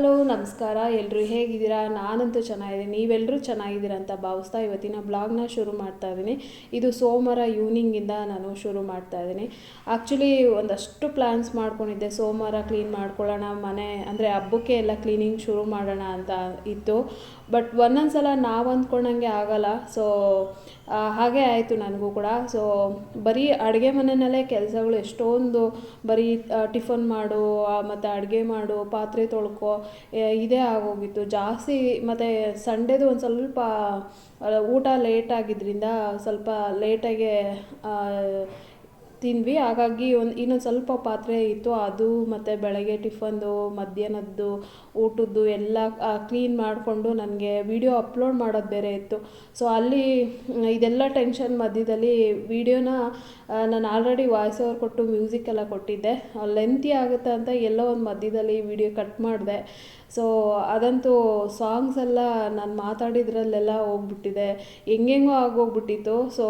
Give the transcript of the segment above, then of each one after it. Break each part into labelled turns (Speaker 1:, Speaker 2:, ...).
Speaker 1: Hello ನಮಸ್ಕಾರ. ಎಲ್ಲರೂ ಹೇಗಿದ್ದೀರಾ? ನಾನಂತೂ ಚೆನ್ನಾಗಿದ್ದೀನಿ. ನೀವೆಲ್ಲರೂ ಚೆನ್ನಾಗಿದ್ದೀರಾ ಅಂತ ಭಾವಿಸ್ತಾ ಇವತ್ತಿನ ಬ್ಲಾಗ್ನ ಶುರು ಮಾಡ್ತಾ ಇದ್ದೀನಿ. ಇದು ಸೋಮವಾರ ಈವ್ನಿಂಗಿಂದ ನಾನು ಶುರು ಮಾಡ್ತಾ ಇದ್ದೀನಿ. ಆ್ಯಕ್ಚುಲಿ ಒಂದಷ್ಟು ಪ್ಲ್ಯಾನ್ಸ್ ಮಾಡ್ಕೊಂಡಿದ್ದೆ. ಸೋಮವಾರ ಕ್ಲೀನ್ ಮಾಡ್ಕೊಳ್ಳೋಣ, ಮನೆ, ಅಂದರೆ ಹಬ್ಬಕ್ಕೆ ಎಲ್ಲ ಕ್ಲೀನಿಂಗ್ ಶುರು ಮಾಡೋಣ ಅಂತ ಇತ್ತು. ಬಟ್ ಒಂದೊಂದು ಸಲ ನಾವು ಅಂದ್ಕೊಂಡಂಗೆ ಆಗೋಲ್ಲ. ಸೊ ಹಾಗೆ ಆಯಿತು ನನಗೂ ಕೂಡ. ಸೊ ಬರೀ ಅಡುಗೆ ಮನೆಯಲ್ಲೇ ಕೆಲಸಗಳು, ಎಷ್ಟೊಂದು ಬರೀ ಟಿಫನ್ ಮಾಡು ಮತ್ತು ಅಡುಗೆ ಮಾಡು, ಪಾತ್ರೆ ತೊಳ್ಕೊ ಇದೇ ಆಗೋಗಿತ್ತು. ಜಾಸ್ತಿ ಮತ್ತು ಸಂಡೇದು ಒಂದು ಸ್ವಲ್ಪ ಊಟ ಲೇಟ್ ಆಗಿದ್ದರಿಂದ ಸ್ವಲ್ಪ ಲೇಟಾಗೆ ತಿಂದ್ವಿ. ಹಾಗಾಗಿ ಒಂದು ಇನ್ನೊಂದು ಸ್ವಲ್ಪ ಪಾತ್ರೆ ಇತ್ತು. ಅದು ಮತ್ತು ಬೆಳಗ್ಗೆ ಟಿಫನ್ದು, ಮಧ್ಯಾಹ್ನದ್ದು, ಊಟದ್ದು ಎಲ್ಲ ಕ್ಲೀನ್ ಮಾಡಿಕೊಂಡು ನನಗೆ ವಿಡಿಯೋ ಅಪ್ಲೋಡ್ ಮಾಡೋದು ಬೇರೆ ಇತ್ತು. ಸೊ ಅಲ್ಲಿ ಇದೆಲ್ಲ ಟೆನ್ಷನ್ ಮಧ್ಯದಲ್ಲಿ ವಿಡಿಯೋನ ನಾನು ಆಲ್ರೆಡಿ ವಾಯ್ಸ್ ಓವರ್ ಕೊಟ್ಟು ಮ್ಯೂಸಿಕ್ ಎಲ್ಲ ಕೊಟ್ಟಿದ್ದೆ. ಲೆಂತಿ ಆಗುತ್ತೆ ಅಂತ ಎಲ್ಲೋ ಒಂದು ಮಧ್ಯದಲ್ಲಿ ವಿಡಿಯೋ ಕಟ್ ಮಾಡಿದೆ. ಸೊ ಅದಂತೂ ಸಾಂಗ್ಸ್ ಎಲ್ಲ ನಾನು ಮಾತಾಡಿದ್ರಲ್ಲೆಲ್ಲ ಹೋಗ್ಬಿಟ್ಟಿದೆ. ಹೆಂಗೆಂಗೋ ಆಗೋಗ್ಬಿಟ್ಟಿತ್ತು. ಸೊ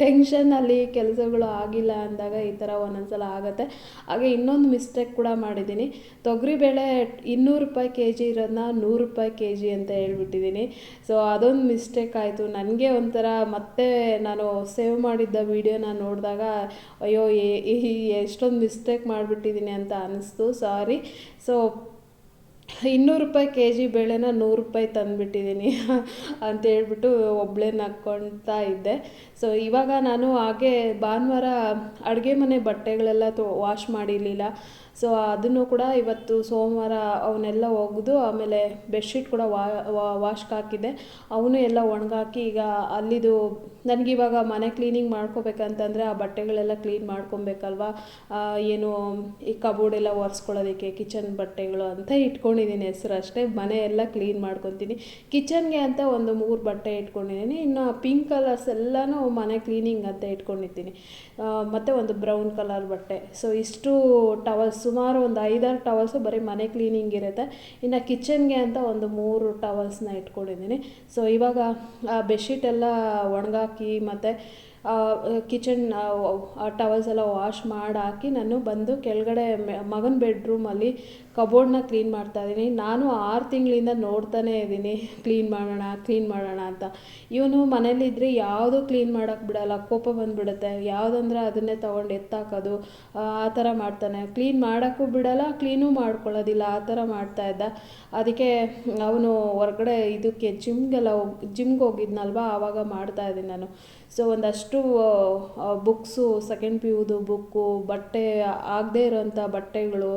Speaker 1: ಟೆನ್ಷನಲ್ಲಿ ಕೆಲಸಗಳು ಆಗಿಲ್ಲ ಅಂದಾಗ ಈ ಥರ ಒಂದೊಂದ್ಸಲ ಆಗುತ್ತೆ. ಹಾಗೆ ಇನ್ನೊಂದು ಮಿಸ್ಟೇಕ್ ಕೂಡ ಮಾಡಿದ್ದೀನಿ. ತೊಗರಿಬೇಳೆ ಇನ್ನೂರು ರೂಪಾಯಿ ಕೆ ಜಿ ಇರೋದನ್ನ ನೂರು ರೂಪಾಯಿ ಕೆ ಜಿ ಅಂತ ಹೇಳ್ಬಿಟ್ಟಿದ್ದೀನಿ. ಸೊ ಅದೊಂದು ಮಿಸ್ಟೇಕ್ ಆಯಿತು. ನನಗೆ ಒಂಥರ ಮತ್ತೆ ನಾನು ಸೇವ್ ಮಾಡಿದ್ದ ವೀಡಿಯೋನ ನೋಡಿದಾಗ, ಅಯ್ಯೋ ಎಷ್ಟೊಂದು ಮಿಸ್ಟೇಕ್ ಮಾಡಿಬಿಟ್ಟಿದ್ದೀನಿ ಅಂತ ಅನ್ನಿಸ್ತು ಸಾರಿ ಸೊ ಇನ್ನೂರು ರೂಪಾಯಿ ಕೆ ಜಿ ಬೇಳೆನ ನೂರು ರೂಪಾಯಿ ತಂದುಬಿಟ್ಟಿದ್ದೀನಿ ಅಂತ ಹೇಳ್ಬಿಟ್ಟು ಒಬ್ಬಳೇ ನಕ್ಕೊಳ್ತಾ ಇದ್ದೆ. ಸೊ ಇವಾಗ ನಾನು ಹಾಗೆ ಭಾನುವಾರ ಅಡುಗೆ ಮನೆ ಬಟ್ಟೆಗಳೆಲ್ಲ ತೊ ವಾಶ್ ಮಾಡಿರಲಿಲ್ಲ. ಸೊ ಅದನ್ನು ಕೂಡ ಇವತ್ತು ಸೋಮವಾರ ಅವನ್ನೆಲ್ಲ ಒಗೆದು ಆಮೇಲೆ ಬೆಡ್ಶೀಟ್ ಕೂಡ ವಾಶ್ಗೆ ಹಾಕಿದ್ದೆ. ಅವನು ಎಲ್ಲ ಒಣಗಾಕಿ ಈಗ ಅಲ್ಲಿದು ನನಗಿವಾಗ ಮನೆ ಕ್ಲೀನಿಂಗ್ ಮಾಡ್ಕೋಬೇಕಂತಂದರೆ ಆ ಬಟ್ಟೆಗಳೆಲ್ಲ ಕ್ಲೀನ್ ಮಾಡ್ಕೊಬೇಕಲ್ವಾ? ಏನು ಈ ಕಬೋರ್ಡ್ ಎಲ್ಲ ಒರೆಸ್ಕೊಳ್ಳೋದಕ್ಕೆ, ಕಿಚನ್ ಬಟ್ಟೆಗಳು ಅಂತ ಇಟ್ಕೊಂಡಿದ್ದೀನಿ ಹೆಸರು ಅಷ್ಟೇ. ಮನೆ ಎಲ್ಲ ಕ್ಲೀನ್ ಮಾಡ್ಕೊತೀನಿ. ಕಿಚನ್ಗೆ ಅಂತ ಒಂದು ಮೂರು ಬಟ್ಟೆ ಇಟ್ಕೊಂಡಿದ್ದೀನಿ. ಇನ್ನು ಪಿಂಕ್ ಕಲರ್ಸ್ ಎಲ್ಲನೂ ಮನೆ ಕ್ಲೀನಿಂಗ್ ಅಂತ ಇಟ್ಕೊಂಡಿದ್ದೀನಿ. ಮತ್ತು ಒಂದು ಬ್ರೌನ್ ಕಲರ್ ಬಟ್ಟೆ. ಸೊ ಇಷ್ಟು ಟವಲ್ಸ್ ಸುಮಾರು ಒಂದು ಐದಾರು ಟವಲ್ಸು ಬರೀ ಮನೆ ಕ್ಲೀನಿಂಗ್ ಇರುತ್ತೆ. ಇನ್ನು ಕಿಚನ್ಗೆ ಅಂತ ಒಂದು ಮೂರು ಟವಲ್ಸ್ನ ಇಟ್ಕೊಂಡಿದ್ದೀನಿ. ಸೊ ಇವಾಗ ಆ ಬೆಡ್ಶೀಟ್ ಎಲ್ಲ ಒಣಗಾಕಿ ಮತ್ತು ಕಿಚನ್ ಟವಲ್ಸ್ ಎಲ್ಲ ವಾಶ್ ಮಾಡಿ ಹಾಕಿ ನಾನು ಬಂದು ಕೆಳಗಡೆ ಮಗನ ಬೆಡ್ರೂಮಲ್ಲಿ ಕಬೋರ್ಡ್ನ ಕ್ಲೀನ್ ಮಾಡ್ತಾ ಇದ್ದೀನಿ. ನಾನು ಆರು ತಿಂಗಳಿಂದ ನೋಡ್ತಾನೇ ಇದ್ದೀನಿ ಕ್ಲೀನ್ ಮಾಡೋಣ ಕ್ಲೀನ್ ಮಾಡೋಣ ಅಂತ. ಇವನು ಮನೇಲಿದ್ದರೆ ಯಾವುದು ಕ್ಲೀನ್ ಮಾಡೋಕ್ಕೆ ಬಿಡೋಲ್ಲ, ಕೋಪ ಬಂದುಬಿಡುತ್ತೆ. ಯಾವುದಂದ್ರೆ ಅದನ್ನೇ ತೊಗೊಂಡು ಎತ್ತಾಕೋದು, ಆ ಥರ ಮಾಡ್ತಾನೆ. ಕ್ಲೀನ್ ಮಾಡೋಕ್ಕೂ ಬಿಡಲ್ಲ ಕ್ಲೀನೂ ಮಾಡ್ಕೊಳ್ಳೋದಿಲ್ಲ, ಆ ಥರ ಮಾಡ್ತಾ ಇದ್ದ. ಅದಕ್ಕೆ ಅವನು ಹೊರಗಡೆ ಇದಕ್ಕೆ ಜಿಮ್ಗೆಲ್ಲ ಹೋಗಿ ಜಿಮ್ಗೆ ಹೋಗಿದ್ನಲ್ವ? ಆವಾಗ ಮಾಡ್ತಾ ಇದ್ದೀನಿ ನಾನು. ಸೊ ಒಂದಷ್ಟು ಬುಕ್ಸು ಸೆಕೆಂಡ್ ಪಿ ಯುದು ಬುಕ್ಕು ಬಟ್ಟೆ ಆಗದೇ ಇರೋಂಥ ಬಟ್ಟೆಗಳು,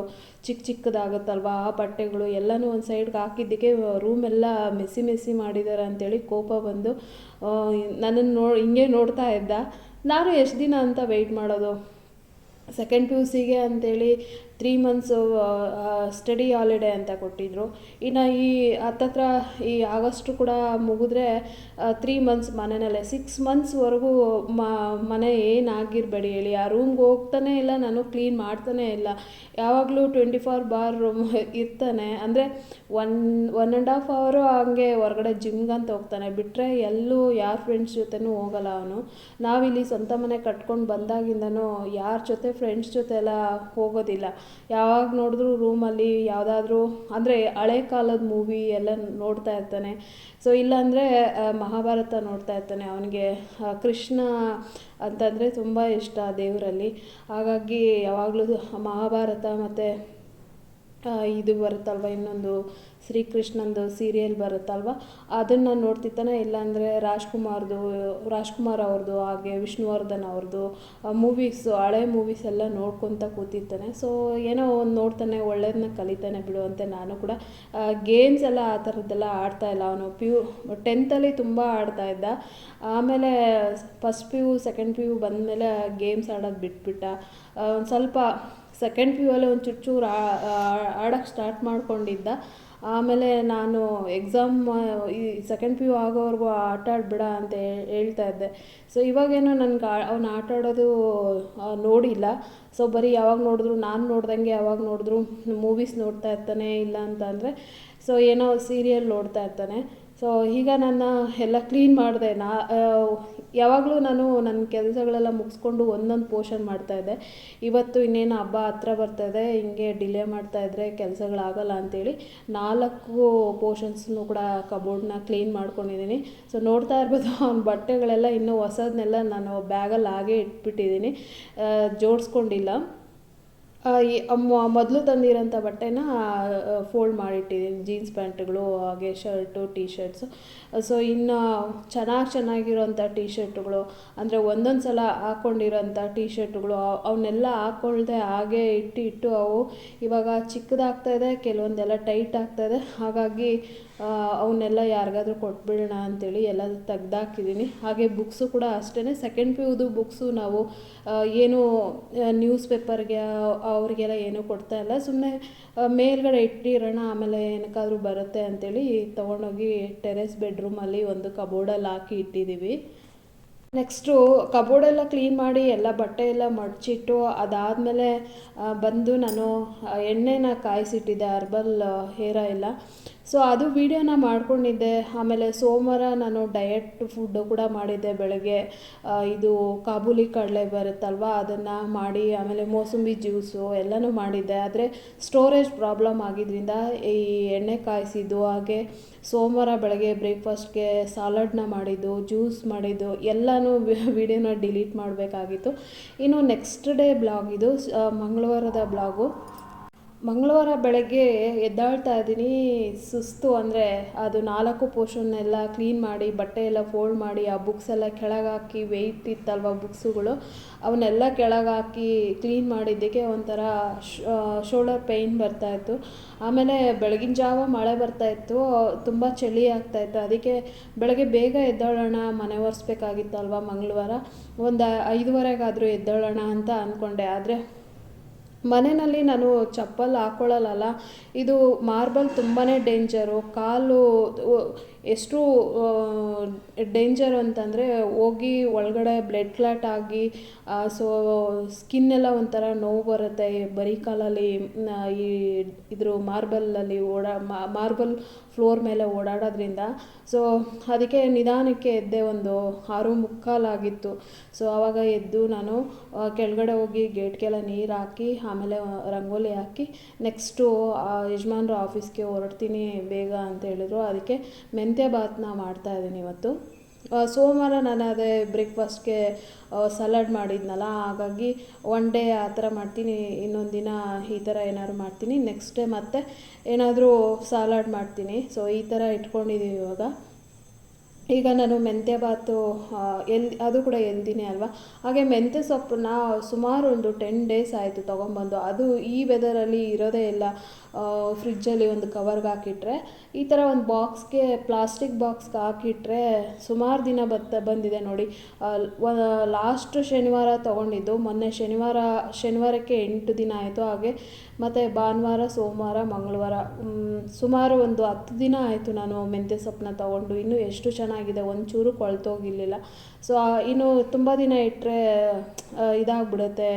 Speaker 1: ಚಿಕ್ಕ ಚಿಕ್ಕದಾಗುತ್ತಲ್ವ ಆ ಬಟ್ಟೆಗಳು ಎಲ್ಲನೂ ಒಂದು ಸೈಡ್ಗೆ ಹಾಕಿದ್ದಕ್ಕೆ ರೂಮೆಲ್ಲ ಮೆಸಿ ಮೆಸಿ ಮಾಡಿದ್ದಾರೆ ಅಂತೇಳಿ ಕೋಪ ಬಂದು ನನ್ನನ್ನು ನೋ, ಹಿಂಗೆ ನೋಡ್ತಾ ಇದ್ದ. ನಾನು ಎಷ್ಟು ದಿನ ಅಂತ ವೆಯ್ಟ್ ಮಾಡೋದು? ಸೆಕೆಂಡ್ ಪಿ ಯು ಸಿಗೆ ಅಂತೇಳಿ ತ್ರೀ ಮಂತ್ಸು ಸ್ಟಡಿ ಹಾಲಿಡೇ ಅಂತ ಕೊಟ್ಟಿದ್ದರು ಇನ್ನು ಈ ಹತ್ತತ್ರ ಈ ಆಗಸ್ಟು ಕೂಡ ಮುಗಿದ್ರೆ ತ್ರೀ ಮಂತ್ಸ್ ಮನೆಯಲ್ಲೇ. ಸಿಕ್ಸ್ ಮಂತ್ಸ್ವರೆಗೂ ಮ, ಮನೆ ಏನಾಗಿರಬೇಡಿ ಹೇಳಿ. ಆ ರೂಮ್ಗೆ ಹೋಗ್ತಾನೆ ಇಲ್ಲ, ನಾನು ಕ್ಲೀನ್ ಮಾಡ್ತಾನೇ ಇಲ್ಲ. ಯಾವಾಗಲೂ ಟ್ವೆಂಟಿ ಫೋರ್ ಬಾರ್ ರೂಮ್ ಇರ್ತಾನೆ. ಅಂದರೆ ಒನ್ ಒನ್ ಆ್ಯಂಡ್ ಹಾಫ್ ಅವರು ಹಂಗೆ ಹೊರಗಡೆ ಜಿಮ್ಗಂತ ಹೋಗ್ತಾನೆ. ಬಿಟ್ಟರೆ ಎಲ್ಲೂ ಯಾರ ಫ್ರೆಂಡ್ಸ್ ಜೊತೆನೂ ಹೋಗಲ್ಲ ಅವನು. ನಾವಿಲ್ಲಿ ಸ್ವಂತ ಮನೆ ಕಟ್ಕೊಂಡು ಬಂದಾಗಿಂದನೂ ಯಾರ ಜೊತೆ ಫ್ರೆಂಡ್ಸ್ ಜೊತೆ ಎಲ್ಲ ಹೋಗೋದಿಲ್ಲ. ಯಾವಾಗ ನೋಡಿದ್ರು ರೂಮಲ್ಲಿ ಯಾವುದಾದ್ರೂ, ಅಂದರೆ ಹಳೆ ಕಾಲದ ಮೂವಿ ಎಲ್ಲ ನೋಡ್ತಾ ಇರ್ತಾನೆ. ಸೊ ಇಲ್ಲಾಂದರೆ ಮಹಾಭಾರತ ನೋಡ್ತಾ ಇರ್ತಾನೆ ಅವನಿಗೆ. ಕೃಷ್ಣ ಅಂತಂದರೆ ತುಂಬ ಇಷ್ಟ ದೇವರಲ್ಲಿ. ಹಾಗಾಗಿ ಯಾವಾಗಲೂ ಮಹಾಭಾರತ ಮತ್ತು ಇದು ಬರುತ್ತಲ್ವ ಇನ್ನೊಂದು ಶ್ರೀಕೃಷ್ಣಂದು ಸೀರಿಯಲ್ ಬರುತ್ತಲ್ವ? ಅದನ್ನು ನೋಡ್ತಿರ್ತಾನೆ ಇಲ್ಲಾಂದರೆ ರಾಜ್ಕುಮಾರ್ದು, ರಾಜ್ಕುಮಾರ್ ಅವ್ರದ್ದು ಹಾಗೆ ವಿಷ್ಣುವರ್ಧನ್ ಅವ್ರದ್ದು ಮೂವೀಸು ಹಳೆ ಮೂವೀಸ್ ಎಲ್ಲ ನೋಡ್ಕೊತ ಕೂತಿರ್ತಾನೆ. ಸೊ ಏನೋ ಒಂದು ನೋಡ್ತಾನೆ ಒಳ್ಳೆಯದನ್ನ ಕಲಿತಾನೆ ಬಿಡು ಅಂತ ನಾನು ಕೂಡ ಗೇಮ್ಸ್ ಎಲ್ಲ ಆ ಥರದ್ದೆಲ್ಲ ಆಡ್ತಾ ಇಲ್ಲ ಅವನು. ಪಿ ಯು ಟೆಂತಲ್ಲಿ ತುಂಬ ಆಡ್ತಾ ಇದ್ದ. ಆಮೇಲೆ first P U second P U ಬಂದಮೇಲೆ ಗೇಮ್ಸ್ ಆಡೋದು ಬಿಟ್ಬಿಟ್ಟ. ಒಂದು ಸ್ವಲ್ಪ ಸೆಕೆಂಡ್ ಪಿ ಯು ಅಲ್ಲಿ ಒಂದು ಚೂರು ಆಡೋಕ್ಕೆ ಸ್ಟಾರ್ಟ್ ಮಾಡ್ಕೊಂಡಿದ್ದ. ಆಮೇಲೆ ನಾನು ಎಕ್ಸಾಮ್ ಈ ಸೆಕೆಂಡ್ ಪಿ ಯು ಆಗೋವರೆಗೂ ಆಟ ಆಡಬೇಡ ಅಂತ ಹೇಳ್ತಾ ಇದ್ದೆ. ಸೊ ಇವಾಗೇನೋ ನನಗೆ ಅವ್ನು ಆಟ ಆಡೋದು ನೋಡಿಲ್ಲ. ಸೊ ಬರೀ ಯಾವಾಗ ನೋಡಿದ್ರು, ನಾನು ನೋಡ್ದಂಗೆ ಯಾವಾಗ ನೋಡಿದ್ರು ಮೂವೀಸ್ ನೋಡ್ತಾ ಇರ್ತಾನೆ ಇಲ್ಲ ಅಂತ ಅಂದರೆ ಸೊ ಏನೋ ಸೀರಿಯಲ್ ನೋಡ್ತಾ ಇರ್ತಾನೆ. ಸೊ ಈಗ ನನ್ನ ಎಲ್ಲ ಕ್ಲೀನ್ ಮಾಡಿದೆ. ನಾ ಯಾವಾಗಲೂ ನಾನು ನನ್ನ ಕೆಲಸಗಳೆಲ್ಲ ಮುಗಿಸ್ಕೊಂಡು ಒಂದೊಂದು ಪೋರ್ಷನ್ ಮಾಡ್ತಾಯಿದ್ದೆ ಇವತ್ತು ಇನ್ನೇನು ಹಬ್ಬ ಹತ್ರ ಬರ್ತಾಯಿದೆ ಹಿಂಗೆ ಡಿಲೇ ಮಾಡ್ತಾಯಿದ್ರೆ ಕೆಲಸಗಳಾಗಲ್ಲ ಅಂಥೇಳಿ ನಾಲ್ಕು ಪೋರ್ಷನ್ಸ್ನು ಕೂಡ ಕಬೋರ್ಡ್ನ ಕ್ಲೀನ್ ಮಾಡ್ಕೊಂಡಿದ್ದೀನಿ. ಸೊ ನೋಡ್ತಾ ಇರ್ಬೋದು ಅವ್ನ ಬಟ್ಟೆಗಳೆಲ್ಲ ಇನ್ನೂ ಹೊಸದನ್ನೆಲ್ಲ ನಾನು ಬ್ಯಾಗಲ್ಲಿ ಹಾಗೆ ಇಟ್ಬಿಟ್ಟಿದ್ದೀನಿ. ಜೋಡಿಸ್ಕೊಂಡಿಲ್ಲ. ಮೊದಲು ತಂದಿರೋಂಥ ಬಟ್ಟೆನ ಫೋಲ್ಡ್ ಮಾಡಿಟ್ಟಿದ್ದೀನಿ. ಜೀನ್ಸ್ ಪ್ಯಾಂಟ್ಗಳು, ಹಾಗೆ ಶರ್ಟು ಟೀ ಶರ್ಟ್ಸು ಸೊ ಇನ್ನು ಚೆನ್ನಾಗಿ ಚೆನ್ನಾಗಿರೋಂಥ ಟೀ ಶರ್ಟ್ಗಳು ಅಂದರೆ ಒಂದೊಂದು ಸಲ ಹಾಕ್ಕೊಂಡಿರೋಂಥ ಟೀ ಶರ್ಟ್ಗಳು ಅವನ್ನೆಲ್ಲ ಹಾಕ್ಕೊಳ್ದೆ ಹಾಗೆ ಇಟ್ಟು ಇಟ್ಟು ಅವು ಇವಾಗ ಚಿಕ್ಕದಾಗ್ತಾಯಿದೆ ಕೆಲವೊಂದೆಲ್ಲ ಟೈಟ್ ಆಗ್ತಾಯಿದೆ ಹಾಗಾಗಿ ಅವನ್ನೆಲ್ಲ ಯಾರಿಗಾದ್ರೂ ಕೊಟ್ಬಿಡೋಣ ಅಂಥೇಳಿ ಎಲ್ಲ ತೆಗ್ದಾಕಿದ್ದೀನಿ ಹಾಗೆ ಬುಕ್ಸು ಕೂಡ ಅಷ್ಟೇ ಸೆಕೆಂಡ್ ಪಿ ಯುದು ಬುಕ್ಸು ನಾವು ಏನು ನ್ಯೂಸ್ ಪೇಪರ್ಗೆ ಅವರಿಗೆಲ್ಲ ಏನೂ ಕೊಡ್ತಾ ಇಲ್ಲ. ಸುಮ್ಮನೆ ಮೇಲ್ಗಡೆ ಇಟ್ಟಿರೋಣ, ಆಮೇಲೆ ಏನಕ್ಕಾದ್ರೂ ಬರುತ್ತೆ ಅಂಥೇಳಿ ತೊಗೊಂಡೋಗಿ ಟೆರೆಸ್ ಬೆಡ್ರೂಮಲ್ಲಿ ಒಂದು ಕಬೋರ್ಡಲ್ಲಿ ಹಾಕಿ ಇಟ್ಟಿದ್ದೀವಿ ನೆಕ್ಸ್ಟು ಕಬೋರ್ಡೆಲ್ಲ ಕ್ಲೀನ್ ಮಾಡಿ ಎಲ್ಲ ಬಟ್ಟೆ ಎಲ್ಲ ಮಡಚಿಟ್ಟು ಅದಾದಮೇಲೆ ಬಂದು ನಾನು ಎಣ್ಣೆನ ಕಾಯಿಸಿಟ್ಟಿದ್ದೆ. ಅರ್ಬಲ್ ಹೇರ್ ಆಯಿಲ ಸೊ ಅದು ವೀಡಿಯೋನ ಮಾಡ್ಕೊಂಡಿದ್ದೆ. ಆಮೇಲೆ ಸೋಮವಾರ ನಾನು ಡಯಟ್ ಫುಡ್ಡು ಕೂಡ ಮಾಡಿದ್ದೆ ಬೆಳಗ್ಗೆ. ಇದು ಕಾಬೂಲಿ ಕಡಲೆ ಬರುತ್ತಲ್ವ, ಅದನ್ನು ಮಾಡಿ, ಆಮೇಲೆ ಮೋಸಂಬಿ ಜ್ಯೂಸು ಎಲ್ಲನೂ ಮಾಡಿದ್ದೆ. ಆದರೆ ಸ್ಟೋರೇಜ್ ಪ್ರಾಬ್ಲಮ್ ಆಗಿದ್ದರಿಂದ ಈ ಎಣ್ಣೆ ಕಾಯಿಸಿದ್ದು, ಹಾಗೆ ಸೋಮವಾರ ಬೆಳಗ್ಗೆ ಬ್ರೇಕ್ಫಾಸ್ಟ್ಗೆ ಸಾಲಡ್ನ ಮಾಡಿದ್ದು ಜ್ಯೂಸ್ ಮಾಡಿದ್ದು, ಎಲ್ಲನೂ ವೀಡಿಯೋನ ಡಿಲೀಟ್ ಮಾಡಬೇಕಾಗಿತ್ತು. ಇನ್ನು ನೆಕ್ಸ್ಟ್ ಡೇ ಬ್ಲಾಗ್ ಇದು ಮಂಗಳವಾರದ ಬ್ಲಾಗು ಮಂಗಳವಾರ ಬೆಳಗ್ಗೆ ಎದ್ದಾಳ್ತಾ ಇದ್ದೀನಿ. ಸುಸ್ತು ಅಂದರೆ ಅದು ನಾಲ್ಕು ಪೋರ್ಷನ್ನೆಲ್ಲ ಕ್ಲೀನ್ ಮಾಡಿ, ಬಟ್ಟೆ ಎಲ್ಲ ಫೋಲ್ಡ್ ಮಾಡಿ, ಆ ಬುಕ್ಸ್ ಎಲ್ಲ ಕೆಳಗಾಕಿ ವೆಯ್ಟ್ ಇತ್ತಲ್ವ ಬುಕ್ಸುಗಳು ಅವನ್ನೆಲ್ಲ ಕೆಳಗಾಕಿ ಕ್ಲೀನ್ ಮಾಡಿದ್ದಕ್ಕೆ ಒಂಥರ ಶೋಲ್ಡರ್ ಪೇಯ್ನ್ ಬರ್ತಾಯಿತ್ತು ಆಮೇಲೆ ಬೆಳಗಿನ ಜಾವ ಮಳೆ ಬರ್ತಾಯಿತ್ತು ತುಂಬ ಚಳಿ ಆಗ್ತಾಯಿತ್ತು ಅದಕ್ಕೆ ಬೆಳಗ್ಗೆ ಬೇಗ ಎದ್ದಾಳೋಣ, ಮನೆ ಒರೆಸ್ಬೇಕಾಗಿತ್ತಲ್ವ ಮಂಗಳವಾರ, ಒಂದು ಐದುವರೆಗಾದರೂ ಎದ್ದಾಳೋಣ ಅಂತ ಅಂದ್ಕೊಂಡೆ ಆದರೆ ಮನೆಯಲ್ಲಿ ನಾನು ಚಪ್ಪಲ್ ಹಾಕ್ಕೊಳ್ಳಲ್ಲ ಇದು ಮಾರ್ಬಲ್ ತುಂಬಾ ಡೇಂಜರು. ಕಾಲು ಎಷ್ಟು ಡೇಂಜರ್ ಅಂತಂದರೆ ಹೋಗಿ ಒಳಗಡೆ ಬ್ಲಡ್ ಕ್ಲಾಟ್ ಆಗಿ ಸೊ ಸ್ಕಿನ್ನೆಲ್ಲ ಒಂಥರ ನೋವು ಬರುತ್ತೆ. ಬರೀ ಕಾಲಲ್ಲಿ ಈ ಇದ್ರ ಮಾರ್ಬಲಲ್ಲಿ ಓಡಾ ಮಾರ್ಬಲ್ ಫ್ಲೋರ್ ಮೇಲೆ ಓಡಾಡೋದ್ರಿಂದ. ಸೊ ಅದಕ್ಕೆ ನಿಧಾನಕ್ಕೆ ಎದ್ದೆ ಒಂದು ಆರು ಮುಕ್ಕಾಲಾಗಿತ್ತು. ಸೊ ಆವಾಗ ಎದ್ದು ನಾನು ಕೆಳಗಡೆ ಹೋಗಿ ಗೇಟ್ಗೆಲ್ಲ ನೀರು ಹಾಕಿ, ಆಮೇಲೆ ರಂಗೋಲಿ ಹಾಕಿ ನೆಕ್ಸ್ಟು ಯಜಮಾನ್ರ ಆಫೀಸ್ಗೆ ಹೊರಡ್ತೀನಿ ಬೇಗ ಅಂತ ಹೇಳಿದ್ರು. ಅದಕ್ಕೆ ಮೆಂತ್ಯ ಮಾಡ್ತಾ ಮಾಡ್ತಾಯಿದ್ದೀನಿ ಇವತ್ತು. ಸೋಮವಾರ ನಾನು ಅದೇ ಬ್ರೇಕ್ಫಾಸ್ಟ್ಗೆ ಸಲಾಡ್ ಮಾಡಿದ್ನಲ್ಲ, ಹಾಗಾಗಿ ಒನ್ ಡೇ ಆ ಥರ ಮಾಡ್ತೀನಿ, ಇನ್ನೊಂದು ದಿನ ಈ ಥರ ಏನಾದ್ರು ಮಾಡ್ತೀನಿ ನೆಕ್ಸ್ಟ್ ಡೇ ಮತ್ತೆ ಏನಾದರೂ ಸಲಾಡ್ ಮಾಡ್ತೀನಿ. ಸೊ ಈ ಥರ ಇಟ್ಕೊಂಡಿದ್ದೀವಿ ಇವಾಗ. ಈಗ ನಾನು ಮೆಂತ್ಯ ಬಾತು ಎಲ್, ಅದು ಕೂಡ ಎಲ್ದಿನೇ ಅಲ್ವಾ? ಹಾಗೆ ಮೆಂತ್ಯ ಸೊಪ್ಪನ್ನ ಸುಮಾರು ಒಂದು ಟೆನ್ ಡೇಸ್ ಆಯಿತು ತೊಗೊಂಬಂದು ಅದು ಈ ವೆದರಲ್ಲಿ ಇರೋದೇ ಇಲ್ಲ. ಫ್ರಿಜ್ಜಲ್ಲಿ ಒಂದು ಕವರ್ಗೆ ಹಾಕಿಟ್ರೆ, ಈ ಥರ ಒಂದು ಬಾಕ್ಸ್ಗೆ ಪ್ಲಾಸ್ಟಿಕ್ ಬಾಕ್ಸ್ಗೆ ಹಾಕಿಟ್ರೆ ಸುಮಾರು ದಿನ ಬತ್ತ ಬಂದಿದೆ ನೋಡಿ. ಲಾಸ್ಟ್ ಶನಿವಾರ ತೊಗೊಂಡಿದ್ದು. ಮೊನ್ನೆ ಶನಿವಾರ, ಶನಿವಾರಕ್ಕೆ ಎಂಟು ದಿನ ಆಯಿತು ಹಾಗೆ. ಮತ್ತು ಭಾನುವಾರ, ಸೋಮವಾರ, ಮಂಗಳವಾರ ಸುಮಾರು ಒಂದು ಹತ್ತು ದಿನ ಆಯಿತು ನಾನು ಮೆಂತ್ಯ ಸೊಪ್ಪನ್ನ ತೊಗೊಂಡು. ಇನ್ನೂ ಎಷ್ಟು ಚೆನ್ನಾಗಿದೆ, ಒಂಚೂರು ಕೊಳ್ತೋಗಿರಲಿಲ್ಲ. ಸೊ ಇನ್ನು ತುಂಬ ದಿನ ಇಟ್ಟರೆ ಇದಾಗ್ಬಿಡುತ್ತೆ,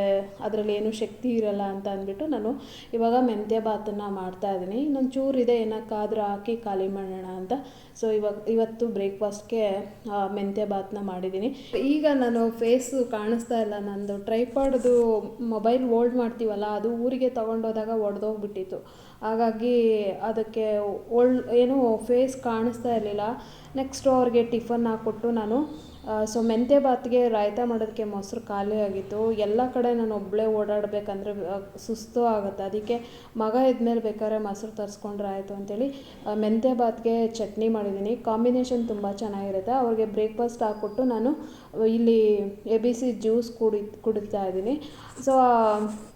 Speaker 1: ಅದರಲ್ಲಿ ಏನೂ ಶಕ್ತಿ ಇರಲ್ಲ ಅಂತ ಅಂದ್ಬಿಟ್ಟು ನಾನು ಇವಾಗ ಮೆಂತ್ಯ ಭಾತನ್ನು ಮಾಡ್ತಾಯಿದ್ದೀನಿ ಇನ್ನೊಂದು ಚೂರು ಇದೆ, ಏನಕ್ಕಾದರೂ ಹಾಕಿ ಖಾಲಿ ಮಾಡೋಣ ಅಂತ. ಸೊ ಇವಾಗ, ಇವತ್ತು ಬ್ರೇಕ್ಫಾಸ್ಟ್ಗೆ ಮೆಂತ್ಯ ಬಾತ್ನ ಮಾಡಿದ್ದೀನಿ. ಈಗ ನಾನು ಫೇಸು ಕಾಣಿಸ್ತಾ ಇಲ್ಲ. ನಂದು ಟ್ರೈಪಾಡ್ದು ಮೊಬೈಲ್ ಓಲ್ಡ್ ಮಾಡ್ತೀವಲ್ಲ, ಅದು ಊರಿಗೆ ತೊಗೊಂಡೋದಾಗ ಒಡೆದೋಗ್ಬಿಟ್ಟಿತ್ತು. ಹಾಗಾಗಿ ಅದಕ್ಕೆ ಓಲ್ಡ್, ಏನು ಫೇಸ್ ಕಾಣಿಸ್ತಾ ಇರಲಿಲ್ಲ. ನೆಕ್ಸ್ಟು ಅವ್ರಿಗೆ ಟಿಫನ್ ಹಾಕ್ಕೊಟ್ಟು ನಾನು ಸೊ ಮೆಂತ್ಯ ಬಾತ್ಗೆ ರಾಯ್ತ ಮಾಡೋದಕ್ಕೆ ಮೊಸರು ಖಾಲಿ ಆಗಿತ್ತು. ಎಲ್ಲ ಕಡೆ ನಾನು ಒಬ್ಬಳೇ ಓಡಾಡಬೇಕಂದ್ರೆ ಸುಸ್ತು ಆಗುತ್ತೆ. ಅದಕ್ಕೆ ಮಗ ಇದ್ಮೇಲೆ ಬೇಕಾದ್ರೆ ಮೊಸರು ತರಿಸ್ಕೊಂಡ್ರೆ ಆಯಿತು ಅಂತೇಳಿ ಮೆಂತ್ಯ ಬಾತ್ಗೆ ಚಟ್ನಿ ಮಾಡಿದ್ದೀನಿ. ಕಾಂಬಿನೇಷನ್ ತುಂಬ ಚೆನ್ನಾಗಿರುತ್ತೆ. ಅವ್ರಿಗೆ ಬ್ರೇಕ್ಫಾಸ್ಟ್ ಹಾಕ್ಕೊಟ್ಟು ನಾನು ಇಲ್ಲಿ ಎ ಬಿ ಸಿ ಜ್ಯೂಸ್ ಕುಡಿ, ಕುಡಿತಾ ಇದ್ದೀನಿ. ಸೊ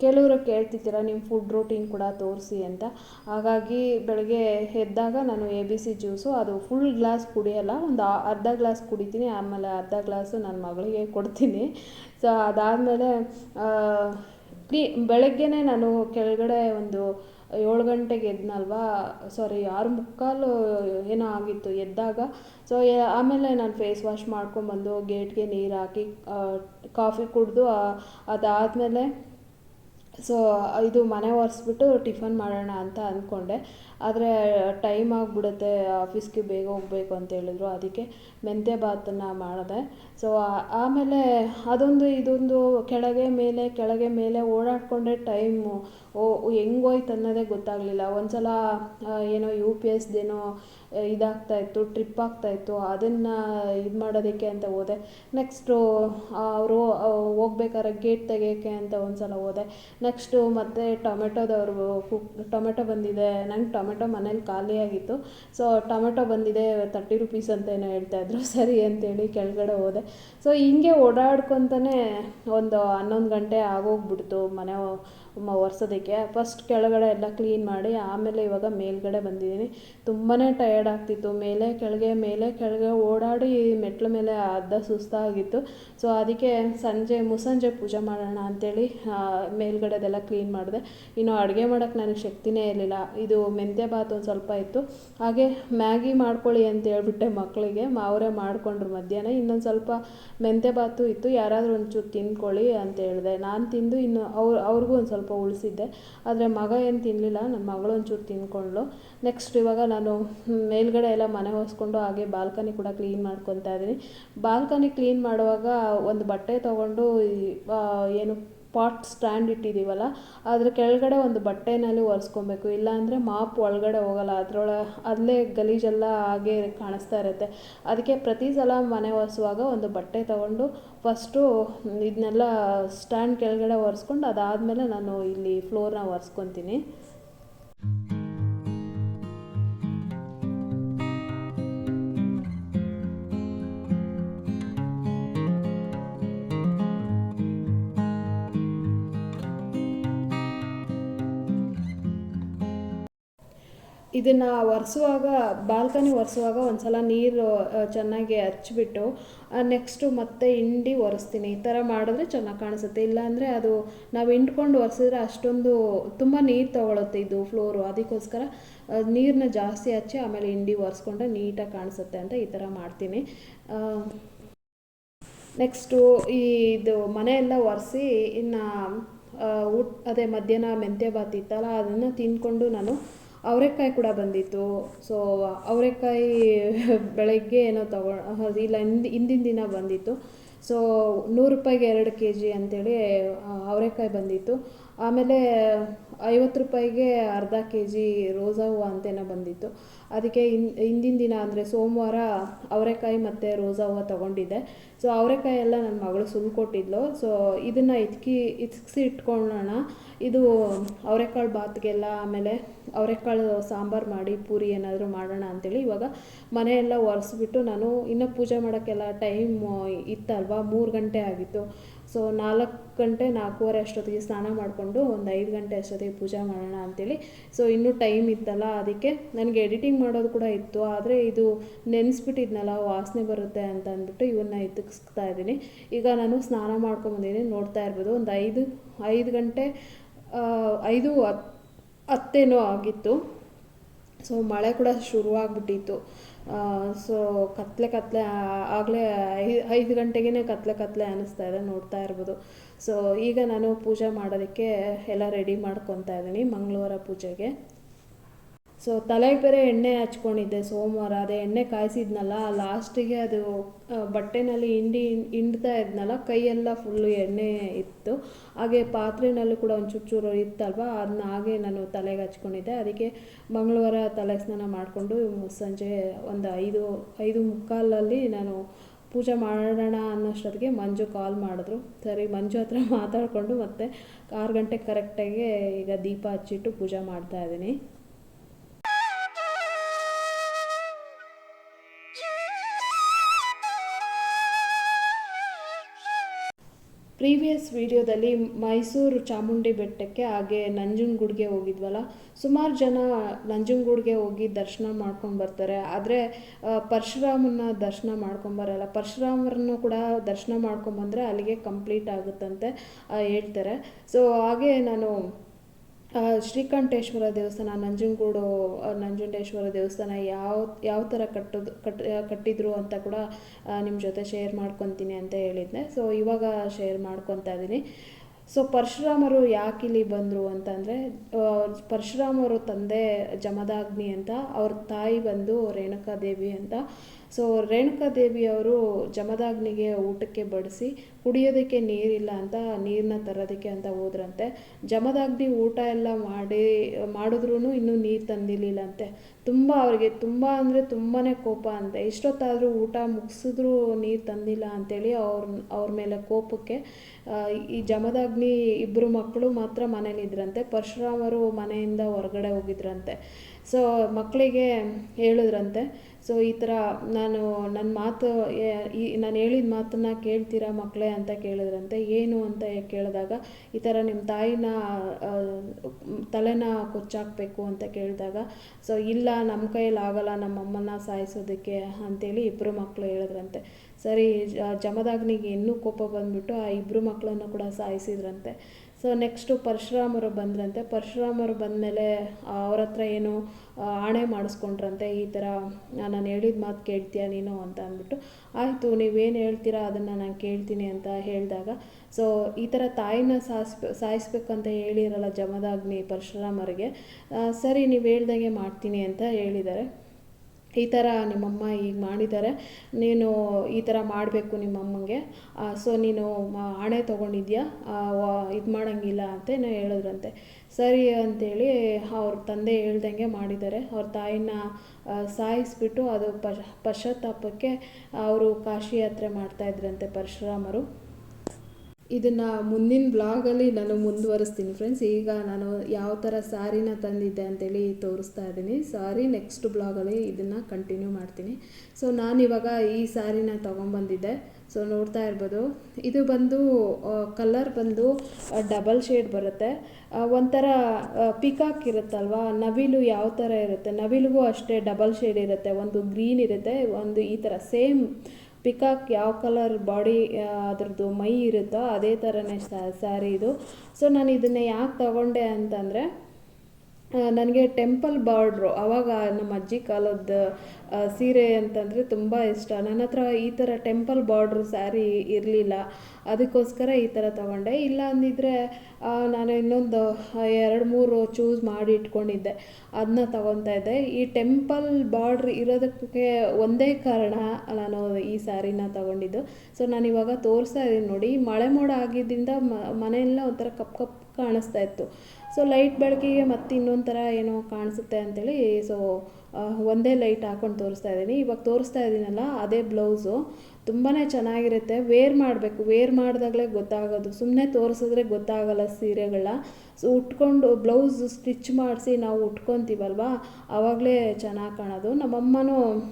Speaker 1: ಕೆಲವರು ಕೇಳ್ತಿದ್ದೀರ ನಿಮ್ಮ ಫುಡ್ ರೂಟೀನ್ ಕೂಡ ತೋರಿಸಿ ಅಂತ. ಹಾಗಾಗಿ ಬೆಳಗ್ಗೆ ಎದ್ದಾಗ ನಾನು ಎ ಬಿ ಸಿ ಜ್ಯೂಸು ಅದು ಫುಲ್ ಗ್ಲಾಸ್ ಕುಡಿಯೋಲ್ಲ, ಒಂದು ಅರ್ಧ ಗ್ಲಾಸ್ ಕುಡಿತೀನಿ, ಆಮೇಲೆ ಅರ್ಧ ಗ್ಲಾಸು ನನ್ನ ಮಗಳಿಗೆ ಕೊಡ್ತೀನಿ. ಸೊ ಅದಾದಮೇಲೆ ಬೆಳಗ್ಗೆನೇ ನಾನು ಕೆಳಗಡೆ ಒಂದು ಏಳು ಗಂಟೆಗೆ ಎದ್ನಲ್ವಾ? ಸಾರಿ ಆರು ಮುಕ್ಕಾಲು ಏನೋ ಆಗಿತ್ತು, ಎದ್ದಾಗ. ಸೊ ಆಮೇಲೆ ನಾನು ಫೇಸ್ ವಾಶ್ ಮಾಡ್ಕೊಂಬಂದು ಗೇಟ್ಗೆ ನೀರು ಹಾಕಿ ಕಾಫಿ ಕುಡಿದು ಅದಾದಮೇಲೆ ಸೊ ಇದು ಮನೆ ಒರೆಸ್ಬಿಟ್ಟು ಟಿಫನ್ ಮಾಡೋಣ ಅಂತ ಅಂದ್ಕೊಂಡೆ ಆದರೆ ಟೈಮ್ ಆಗಿಬಿಡುತ್ತೆ ಆಫೀಸ್ಗೆ ಬೇಗ ಹೋಗಬೇಕು ಅಂತ ಹೇಳಿದ್ರು. ಅದಕ್ಕೆ ಮೆಂತ್ಯ ಬಾತನ್ನು ಮಾಡಿದೆ. ಸೊ ಆಮೇಲೆ ಅದೊಂದು, ಇದೊಂದು ಕೆಳಗೆ ಮೇಲೆ ಕೆಳಗೆ ಮೇಲೆ ಓಡಾಡಿಕೊಂಡೆ ಟೈಮು ಓ, ಹೆಂಗೋಯ್ತು ಅನ್ನೋದೇ ಗೊತ್ತಾಗಲಿಲ್ಲ. ಒಂದು ಸಲ ಏನೋ ಯು ಪಿ ಎಸ್ದೇನೋ ಇದಾಗ್ತಾಯಿತ್ತು ಟ್ರಿಪ್ ಆಗ್ತಾಯಿತ್ತು ಅದನ್ನು ಇದು ಮಾಡೋದಕ್ಕೆ ಅಂತ ಹೋದೆ. ನೆಕ್ಸ್ಟು ಅವರು ಹೋಗ್ಬೇಕಾದ್ರೆ ಗೇಟ್ ತೆಗಿಯೋಕ್ಕೆ ಅಂತ ಒಂದು ಸಲ ಹೋದೆ. ನೆಕ್ಸ್ಟು ಮತ್ತು ಟೊಮೆಟೊದವ್ರು ಕುಕ್ ಟೊಮೆಟೊ ಬಂದಿದೆ. ನಂಗೆ ಟೊಮೆಟೊ ಮನೇಲಿ ಖಾಲಿಯಾಗಿತ್ತು ಸೊ ಟೊಮೆಟೊ ಬಂದಿದೆ ತರ್ಟಿ ರುಪೀಸ್ ಅಂತ ಏನೋ ಹೇಳ್ತಾಯಿದ್ರು ಸರಿ ಅಂತೇಳಿ ಕೆಳಗಡೆ ಹೋದೆ. ಸೊ ಹಿಂಗೆ ಓಡಾಡ್ಕೊತಾನೆ ಒಂದು ಹನ್ನೊಂದು ಗಂಟೆ ಆಗೋಗ್ಬಿಡ್ತು ಮನೆ ಒರ್ಸೋದಕ್ಕೆ. ಫಸ್ಟ್ ಕೆಳಗಡೆ ಎಲ್ಲ ಕ್ಲೀನ್ ಮಾಡಿ, ಆಮೇಲೆ ಇವಾಗ ಮೇಲ್ಗಡೆ ಬಂದಿದ್ದೀನಿ. ತುಂಬಾ ಟಯರ್ಡ್ ಆಗ್ತಿತ್ತು. ಮೇಲೆ ಕೆಳಗೆ ಮೇಲೆ ಕೆಳಗೆ ಓಡಾಡಿ ಮೆಟ್ಲ ಮೇಲೆ ಅರ್ಧ ಸುಸ್ತಾಗಿತ್ತು ಸೊ ಅದಕ್ಕೆ ಸಂಜೆ, ಮುಸಂಜೆ ಪೂಜೆ ಮಾಡೋಣ ಅಂಥೇಳಿ ಮೇಲ್ಗಡೆದೆಲ್ಲ ಕ್ಲೀನ್ ಮಾಡಿದೆ. ಇನ್ನು ಅಡುಗೆ ಮಾಡೋಕ್ಕೆ ನನಗೆ ಶಕ್ತಿನೇ ಇರಲಿಲ್ಲ. ಇದು ಮೆಂತ್ಯ ಬಾತ್ ಒಂದು ಸ್ವಲ್ಪ ಇತ್ತು. ಹಾಗೆ ಮ್ಯಾಗಿ ಮಾಡ್ಕೊಳ್ಳಿ ಅಂತ ಹೇಳ್ಬಿಟ್ಟೆ ಮಕ್ಕಳಿಗೆ ಅವರೇ ಮಾಡಿಕೊಂಡ್ರು ಮಧ್ಯಾಹ್ನ. ಇನ್ನೊಂದು ಸ್ವಲ್ಪ ಮೆಂತ್ಯ ಭಾತು ಇತ್ತು. ಯಾರಾದರೂ ಒಂಚೂರು ತಿಂದ್ಕೊಳ್ಳಿ ಅಂತ ಹೇಳಿದೆ. ನಾನು ತಿಂದು ಇನ್ನು ಅವ್ರು, ಅವ್ರಿಗೂ ಒಂದು ಸ್ವಲ್ಪ ಉಳಿಸಿದ್ದೆ. ಆದರೆ ಮಗ ಏನು ತಿನ್ನಲಿಲ್ಲ ನನ್ನ ಮಗಳು ಒಂಚೂರು ತಿಂದ್ಕೊಂಡ್ಳು ನೆಕ್ಸ್ಟ್ ಇವಾಗ ನಾನು ಮೇಲ್ಗಡೆ ಎಲ್ಲ ಮನೆ ಒರೆಸ್ಕೊಂಡು ಹಾಗೆ ಬಾಲ್ಕನಿ ಕೂಡ ಕ್ಲೀನ್ ಮಾಡ್ಕೊತಾ ಇದ್ದೀನಿ ಬಾಲ್ಕನಿ ಕ್ಲೀನ್ ಮಾಡುವಾಗ ಒಂದು ಬಟ್ಟೆ ತೊಗೊಂಡು ಏನು ಪಾಟ್ ಸ್ಟ್ಯಾಂಡ್ ಇಟ್ಟಿದ್ದೀವಲ್ಲ ಅದ್ರ ಕೆಳಗಡೆ ಒಂದು ಬಟ್ಟೆನಲ್ಲಿ ಒರೆಸ್ಕೊಬೇಕು. ಇಲ್ಲಾಂದರೆ ಮಾಪ್ ಒಳಗಡೆ ಹೋಗಲ್ಲ, ಅದರೊಳ ಅಲ್ಲೇ ಗಲೀಜೆಲ್ಲ ಹಾಗೆ ಕಾಣಿಸ್ತಾ ಇರುತ್ತೆ. ಅದಕ್ಕೆ ಪ್ರತಿ ಸಲ ಮನೆ ಒರೆಸುವಾಗ ಒಂದು ಬಟ್ಟೆ ತಗೊಂಡು ಫಸ್ಟು ಇದನ್ನೆಲ್ಲ ಸ್ಟ್ಯಾಂಡ್ ಕೆಳಗಡೆ ಒರೆಸ್ಕೊಂಡು ಅದಾದಮೇಲೆ ನಾನು ಇಲ್ಲಿ ಫ್ಲೋರ್ನ ಒರೆಸ್ಕೊತೀನಿ. ಇದನ್ನು ಒರೆಸುವಾಗ, ಬಾಲ್ಕನಿ ಒರೆಸುವಾಗ ಒಂದು ಸಲ ನೀರು ಚೆನ್ನಾಗಿ ಹಚ್ಚಿಬಿಟ್ಟು ನೆಕ್ಸ್ಟು ಮತ್ತೆ ಹಿಂಡಿ ಒರೆಸ್ತೀನಿ. ಈ ಥರ ಮಾಡಿದ್ರೆ ಚೆನ್ನಾಗಿ ಕಾಣಿಸುತ್ತೆ. ಇಲ್ಲಾಂದರೆ ಅದು ನಾವು ಹಿಂಡ್ಕೊಂಡು ಒರೆಸಿದ್ರೆ ಅಷ್ಟೊಂದು ತುಂಬ ನೀರು ತೊಗೊಳುತ್ತೆ ಇದು ಫ್ಲೋರು. ಅದಕ್ಕೋಸ್ಕರ ನೀರನ್ನ ಜಾಸ್ತಿ ಹಚ್ಚಿ ಆಮೇಲೆ ಹಿಂಡಿ ಒರೆಸ್ಕೊಂಡ್ರೆ ನೀಟಾಗಿ ಕಾಣಿಸುತ್ತೆ ಅಂತ ಈ ಥರ ಮಾಡ್ತೀನಿ. ನೆಕ್ಸ್ಟು ಈ ಇದು ಮನೆಯೆಲ್ಲ ಒರೆಸಿ, ಇನ್ನು ಊಟ, ಅದೇ ಮಧ್ಯಾಹ್ನ ಮೆಂತ್ಯ ಬಾತ್ ಇತ್ತಲ್ಲ, ಅದನ್ನು ತಿಂದ್ಕೊಂಡು ನಾನು ಅವರೆಕಾಯಿ ಕೂಡ ಬಂದಿತ್ತು. ಸೊ ಅವರೆಕಾಯಿ ಬೆಳಗ್ಗೆ ಏನೋ ತಗೊ ಇಲ್ಲ ಹಿಂದಿ, ಹಿಂದಿನ ದಿನ ಬಂದಿತ್ತು. ಸೊ ನೂರು ರೂಪಾಯಿಗೆ ಎರಡು ಕೆ ಜಿ ಅಂಥೇಳಿ ಅವರೆಕಾಯಿ ಬಂದಿತ್ತು. ಆಮೇಲೆ ಐವತ್ತು ರೂಪಾಯಿಗೆ ಅರ್ಧ ಕೆ ಜಿ ರೋಸಾ ಹೂವು ಅಂತೇನೋ ಬಂದಿತ್ತು. ಅದಕ್ಕೆ ಹಿಂದಿನ ದಿನ ಅಂದರೆ ಸೋಮವಾರ ಅವರೆಕಾಯಿ ಮತ್ತು ರೋಸಾ ಹೂವು ತೊಗೊಂಡಿದ್ದೆ. ಸೊ ಅವರೆಕಾಯಿ ಎಲ್ಲ ನನ್ನ ಮಗಳು ಸುಲ್ಕೊಟ್ಟಿದ್ಲು ಸೊ ಇದನ್ನು ಇಟ್ಕಿ ಇಟ್ಕಿಸಿ ಇಟ್ಕೊಳ್ಳೋಣ ಇದು ಅವರೆಕಾಳು ಬಾತ್ಗೆಲ್ಲ ಆಮೇಲೆ ಅವರೆಕಾಳು ಸಾಂಬಾರು ಮಾಡಿ, ಪೂರಿ ಏನಾದರೂ ಮಾಡೋಣ ಅಂತೇಳಿ ಇವಾಗ ಮನೆಯೆಲ್ಲ ಒರೆಸ್ಬಿಟ್ಟು ನಾನು ಇನ್ನೂ ಪೂಜೆ ಮಾಡೋಕ್ಕೆಲ್ಲ ಟೈಮ್ ಇತ್ತಲ್ವ? ಮೂರು ಗಂಟೆ ಆಗಿತ್ತು. ಸೊ ನಾಲ್ಕು ಗಂಟೆ, ನಾಲ್ಕೂವರೆ ಅಷ್ಟೊತ್ತಿಗೆ ಸ್ನಾನ ಮಾಡಿಕೊಂಡು ಒಂದು ಐದು ಗಂಟೆ ಅಷ್ಟೊತ್ತಿಗೆ ಪೂಜೆ ಮಾಡೋಣ ಅಂತೇಳಿ. ಸೊ ಇನ್ನೂ ಟೈಮ್ ಇತ್ತಲ್ಲ ಅದಕ್ಕೆ ನನಗೆ ಎಡಿಟಿಂಗ್ ಮಾಡೋದು ಕೂಡ ಇತ್ತು, ಆದರೆ ಇದು ನೆನೆಸ್ಬಿಟ್ಟಿದ್ನಲ್ಲ, ವಾಸನೆ ಬರುತ್ತೆ ಅಂತ ಅಂದ್ಬಿಟ್ಟು ಇವನ್ನ ಎತ್ತಿಸ್ತಾ ಇದ್ದೀನಿ. ಈಗ ನಾನು ಸ್ನಾನ ಮಾಡ್ಕೊಂಬಂದಿದ್ದೀನಿ ನೋಡ್ತಾ ಇರ್ಬೋದು. ಒಂದು ಐದು ಐದು ಗಂಟೆ ಐದು ಹತ್ತು ಹತ್ತೇನೋ ಆಗಿತ್ತು. ಸೊ ಮಳೆ ಕೂಡ ಶುರುವಾಗ್ಬಿಟ್ಟಿತ್ತು. ಸೊ ಕತ್ತಲೆ ಕತ್ತಲೆ ಆಗಲೇ ಐದು ಗಂಟೆಗೇ ಕತ್ತಲೆ ಕತ್ತಲೆ ಅನ್ನಿಸ್ತಾ ಇದೆ, ನೋಡ್ತಾ ಇರ್ಬೋದು. ಸೊ ಈಗ ನಾನು ಪೂಜೆ ಮಾಡೋದಕ್ಕೆ ಎಲ್ಲ ರೆಡಿ ಮಾಡ್ಕೊತಾ ಇದ್ದೀನಿ ಮಂಗಳವಾರ ಪೂಜೆಗೆ. ಸೊ ತಲೆಗೆ ಬೇರೆ ಎಣ್ಣೆ ಹಚ್ಕೊಂಡಿದ್ದೆ ಸೋಮವಾರ, ಅದೇ ಎಣ್ಣೆ ಕಾಯಿಸಿದ್ನಲ್ಲ, ಲಾಸ್ಟಿಗೆ ಅದು ಬಟ್ಟೆನಲ್ಲಿ ಹಿಂಡಿ, ಹಿಂಡ್ತಾ ಇದ್ನಲ್ಲ, ಕೈಯೆಲ್ಲ ಫುಲ್ಲು ಎಣ್ಣೆ ಇತ್ತು. ಹಾಗೆ ಪಾತ್ರೆನಲ್ಲೂ ಕೂಡ ಒಂದು ಚೂರು ಇತ್ತಲ್ವ ಅದನ್ನ ಹಾಗೆ ನಾನು ತಲೆಗೆ ಹಚ್ಕೊಂಡಿದ್ದೆ. ಅದಕ್ಕೆ ಮಂಗಳವಾರ ತಲೆ ಸ್ನಾನ ಮಾಡಿಕೊಂಡು ಸಂಜೆ ಒಂದು ಐದು ಐದು ಮುಕ್ಕಾಲಲ್ಲಿ ನಾನು ಪೂಜೆ ಮಾಡೋಣ ಅನ್ನೋಷ್ಟೊತ್ತಿಗೆ ಮಂಜು ಕಾಲ್ ಮಾಡಿದ್ರು. ಸರಿ, ಮಂಜು ಹತ್ರ ಮಾತಾಡಿಕೊಂಡು ಮತ್ತೆ ಆರು ಗಂಟೆಗೆ ಕರೆಕ್ಟಾಗಿ ಈಗ ದೀಪ ಹಚ್ಚಿಟ್ಟು ಪೂಜೆ ಮಾಡ್ತಾ ಪ್ರೀವಿಯಸ್ ವಿಡಿಯೋದಲ್ಲಿ ಮೈಸೂರು ಚಾಮುಂಡಿ ಬೆಟ್ಟಕ್ಕೆ ಹಾಗೆ ನಂಜನಗೂಡ್ಗೆ ಹೋಗಿದ್ವಲ್ಲ, ಸುಮಾರು ಜನ ನಂಜನಗೂಡ್ಗೆ ಹೋಗಿ ದರ್ಶನ ಮಾಡ್ಕೊಂಡು ಬರ್ತಾರೆ. ಆದರೆ ಪರಶುರಾಮನ ದರ್ಶನ ಮಾಡ್ಕೊಂಬರಲ್ಲ ಪರಶುರಾಮರನ್ನು ಕೂಡ ದರ್ಶನ ಮಾಡ್ಕೊಂಬಂದರೆ ಅಲ್ಲಿಗೆ ಕಂಪ್ಲೀಟ್ ಆಗುತ್ತಂತೆ ಹೇಳ್ತಾರೆ. ಸೊ ಹಾಗೆ ನಾನು ಶ್ರೀಕಂಠೇಶ್ವರ ದೇವಸ್ಥಾನ, ನಂಜನಗೂಡು ನಂಜುಂಡೇಶ್ವರ ದೇವಸ್ಥಾನ ಯಾವ ಯಾವ ಥರ ಕಟ್ಟೋದು, ಕಟ್ ಕಟ್ಟಿದ್ರು ಅಂತ ಕೂಡ ನಿಮ್ಮ ಜೊತೆ ಶೇರ್ ಮಾಡ್ಕೊತೀನಿ ಅಂತ ಹೇಳಿದ್ದೆ ಸೊ ಇವಾಗ ಶೇರ್ ಮಾಡ್ಕೊತಾ ಇದ್ದೀನಿ ಸೊ ಪರಶುರಾಮರು ಯಾಕೆ ಇಲ್ಲಿ ಬಂದರು ಅಂತಂದರೆ ಪರಶುರಾಮರು ತಂದೆ ಜಮದಾಗ್ನಿ ಅಂತ, ಅವ್ರ ತಾಯಿ ಬಂದು ರೇಣುಕಾದೇವಿ ಅಂತ ಸೊ ರೇಣುಕಾದೇವಿಯವರು ಜಮದಾಗ್ನಿಗೆ ಊಟಕ್ಕೆ ಬಡಿಸಿ, ಕುಡಿಯೋದಕ್ಕೆ ನೀರಿಲ್ಲ ಅಂತ ನೀರನ್ನ ತರೋದಕ್ಕೆ ಅಂತ ಹೋದ್ರಂತೆ. ಜಮದಾಗ್ನಿ ಊಟ ಎಲ್ಲ ಮಾಡಿ ಮಾಡಿದ್ರೂ ಇನ್ನೂ ನೀರು ತಂದಿರಲಿಲ್ಲಂತೆ. ತುಂಬ ಅವ್ರಿಗೆ ತುಂಬ ಅಂದರೆ ತುಂಬಾ ಕೋಪ ಅಂತೆ. ಇಷ್ಟೊತ್ತಾದರೂ ಊಟ ಮುಗಿಸಿದ್ರೂ ನೀರು ತಂದಿಲ್ಲ ಅಂತೇಳಿ ಅವ್ರ ಅವ್ರ ಮೇಲೆ ಕೋಪಕ್ಕೆ ಈ ಜಮದಾಗ್ನಿ ಇಬ್ಬರು ಮಕ್ಕಳು ಮಾತ್ರ ಮನೇಲಿದ್ರಂತೆ ಪರಶುರಾಮರು ಮನೆಯಿಂದ ಹೊರಗಡೆ ಹೋಗಿದ್ರಂತೆ. ಸೊ ಮಕ್ಕಳಿಗೆ ಹೇಳಿದ್ರಂತೆ ಸೊ ಈ ಥರ ನಾನು ನನ್ನ ಮಾತು ಈ, ನಾನು ಹೇಳಿದ ಮಾತನ್ನು ಕೇಳ್ತೀರಾ ಮಕ್ಕಳೇ ಅಂತ ಕೇಳಿದ್ರಂತೆ. ಏನು ಅಂತ ಕೇಳಿದಾಗ, ಈ ಥರ ನಿಮ್ಮ ತಾಯಿನ ತಲೆನ ಕೊಚ್ಚಾಕಬೇಕು ಅಂತ ಕೇಳಿದಾಗ ಸೊ ಇಲ್ಲ, ನಮ್ಮ ಕೈಯಲ್ಲಿ ಆಗಲ್ಲ, ನಮ್ಮ ಅಮ್ಮನ ಸಾಯಿಸೋದಕ್ಕೆ ಅಂತೇಳಿ ಇಬ್ಬರು ಮಕ್ಕಳು ಹೇಳಿದ್ರಂತೆ. ಸರಿ ಜಮದಾಗ್ನಿಗೆ ಇನ್ನೂ ಕೋಪ ಬಂದ್ಬಿಟ್ಟು ಆ ಇಬ್ಬರು ಮಕ್ಕಳನ್ನು ಕೂಡ ಸಾಯಿಸಿದ್ರಂತೆ. So next ಪರಶುರಾಮರು ಬಂದ್ರಂತೆ. ಪರಶುರಾಮರು ಬಂದಮೇಲೆ ಅವ್ರ ಹತ್ರ ಏನು ಆಣೆ ಮಾಡಿಸ್ಕೊಂಡ್ರಂತೆ. ಈ ಥರ ನಾನು ಹೇಳಿದ ಮಾತು ಕೇಳ್ತೀಯ ನೀನು ಅಂತ ಅಂದ್ಬಿಟ್ಟು. ಆಯಿತು, ನೀವೇನು ಹೇಳ್ತೀರಾ ಅದನ್ನು ನಾನು ಕೇಳ್ತೀನಿ ಅಂತ ಹೇಳಿದಾಗ ಸೊ ಈ ಥರ ತಾಯಿನ ಸಾಯಿಸ್ಬೆ, ಸಾಯಿಸ್ಬೇಕಂತ ಹೇಳಿರಲ್ಲ ಜಮದಾಗ್ನಿ ಪರಶುರಾಮರಿಗೆ ಸರಿ, ನೀವು ಹೇಳ್ದಂಗೆ ಮಾಡ್ತೀನಿ ಅಂತ ಹೇಳಿದ್ದಾರೆ. ಈ ಥರ ನಿಮ್ಮಮ್ಮ ಈಗ ಮಾಡಿದ್ದಾರೆ. ನೀನು ಈ ಥರ ಮಾಡಬೇಕು ನಿಮ್ಮಮ್ಮಂಗೆ. ಸೊ ನೀನು ಹಣೆ ತೊಗೊಂಡಿದ್ಯಾ? ಇದು ಮಾಡೋಂಗಿಲ್ಲ ಅಂತ ನಾನು ಹೇಳಿದ್ರಂತೆ. ಸರಿ ಅಂತೇಳಿ ಅವ್ರ ತಂದೆ ಹೇಳ್ದಂಗೆ ಮಾಡಿದ್ದಾರೆ. ಅವ್ರ ತಾಯಿನ ಸಾಯಿಸಿಬಿಟ್ಟು ಅದು ಪಶ, ಪಶ್ಚಾತ್ತಾಪಕ್ಕೆ ಅವರು ಕಾಶಿ ಯಾತ್ರೆ ಮಾಡ್ತಾಯಿದ್ರಂತೆ ಪರಶುರಾಮರು. ಇದನ್ನು ಮುಂದಿನ ಬ್ಲಾಗಲ್ಲಿ ನಾನು ಮುಂದುವರಿಸ್ತೀನಿ ಫ್ರೆಂಡ್ಸ್ ಈಗ ನಾನು ಯಾವ ಥರ ಸಾರಿನ ತಂದಿದ್ದೆ ಅಂತೇಳಿ ತೋರಿಸ್ತಾ ಇದ್ದೀನಿ. ಸಾರಿ ನೆಕ್ಸ್ಟ್ ಬ್ಲಾಗಲ್ಲಿ ಇದನ್ನು ಕಂಟಿನ್ಯೂ ಮಾಡ್ತೀನಿ. ಸೊ ನಾನಿವಾಗ ಈ ಸ್ಯಾರಿನ ತೊಗೊಂಬಂದಿದ್ದೆ. ಸೊ ನೋಡ್ತಾ ಇರ್ಬೋದು. ಇದು ಬಂದು ಕಲರ್ ಬಂದು ಡಬಲ್ ಶೇಡ್ ಬರುತ್ತೆ. ಒಂಥರ ಪಿಕಾಕ್ ಇರುತ್ತಲ್ವಾ? ನವಿಲು ಯಾವ ಥರ ಇರುತ್ತೆ? ನವಿಲಿಗೂ ಅಷ್ಟೇ ಡಬಲ್ ಶೇಡ್ ಇರುತ್ತೆ. ಒಂದು ಗ್ರೀನ್ ಇರುತ್ತೆ, ಒಂದು ಈ ಥರ ಸೇಮ್ ಪಿಕಾಕ್ ಯಾವ ಕಲರ್ ಬಾಡಿ ಅದರದ್ದು ಮೈ ಇರುತ್ತೋ ಅದೇ ಥರನೇ ಸ್ಯಾರಿ ಇದು. ಸೊ ನಾನು ಇದನ್ನು ಯಾಕೆ ತಗೊಂಡೆ ಅಂತಂದರೆ ನನಗೆ ಟೆಂಪಲ್ ಬಾರ್ಡ್ರು ಆವಾಗ ನಮ್ಮ ಅಜ್ಜಿ ಕಾಲದ ಸೀರೆ ಅಂತಂದರೆ ತುಂಬ ಇಷ್ಟ. ನನ್ನ ಹತ್ರ ಈ ಥರ ಟೆಂಪಲ್ ಬಾರ್ಡ್ರು ಸ್ಯಾರಿ ಇರಲಿಲ್ಲ. ಅದಕ್ಕೋಸ್ಕರ ಈ ಥರ ತಗೊಂಡೆ. ಇಲ್ಲ ಅಂದಿದ್ರೆ ನಾನು ಇನ್ನೊಂದು ಎರಡು, ಮೂರು ಚೂಸ್ ಮಾಡಿ ಇಟ್ಕೊಂಡಿದ್ದೆ. ಅದನ್ನ ತಗೊತಾ ಇದ್ದೆ. ಈ ಟೆಂಪಲ್ ಬಾರ್ಡ್ರ್ ಇರೋದಕ್ಕೆ ಒಂದೇ ಕಾರಣ ನಾನು ಈ ಸ್ಯಾರಿನ ತಗೊಂಡಿದ್ದು. ಸೊ ನಾನು ಇವಾಗ ತೋರಿಸ್ತಾ ಇದ್ದೀನಿ ನೋಡಿ. ಮಳೆ ಮೋಡ ಆಗಿದ್ದರಿಂದ ಮನೆಯೆಲ್ಲ ಒಂಥರ ಕಪ್ ಕಪ್ ಕಾಣಿಸ್ತಾ ಇತ್ತು. ಸೊ ಲೈಟ್ ಬೆಳಕಿಗೆ ಮತ್ತೆ ಇನ್ನೊಂದು ಥರ ಏನೋ ಕಾಣಿಸುತ್ತೆ ಅಂತೇಳಿ ಸೊ ಒಂದೇ ಲೈಟ್ ಹಾಕೊಂಡು ತೋರಿಸ್ತಾ ಇದ್ದೀನಿ. ಇವಾಗ ತೋರಿಸ್ತಾ ಇದ್ದೀನಲ್ಲ, ಅದೇ ಬ್ಲೌಸು ತುಂಬಾ ಚೆನ್ನಾಗಿರುತ್ತೆ. ವೇರ್ ಮಾಡಬೇಕು. ವೇರ್ ಮಾಡಿದಾಗಲೇ ಗೊತ್ತಾಗೋದು. ಸುಮ್ಮನೆ ತೋರಿಸಿದ್ರೆ ಗೊತ್ತಾಗಲ್ಲ ಸೀರೆಗಳನ್ನ. ಸೊ ಉಟ್ಕೊಂಡು ಬ್ಲೌಸ್ ಸ್ಟಿಚ್ ಮಾಡಿಸಿ ನಾವು ಉಟ್ಕೊತೀವಲ್ವಾ? ಆವಾಗಲೇ ಚೆನ್ನಾಗಿ ಕಾಣೋದು. ನಮ್ಮಮ್ಮನೂ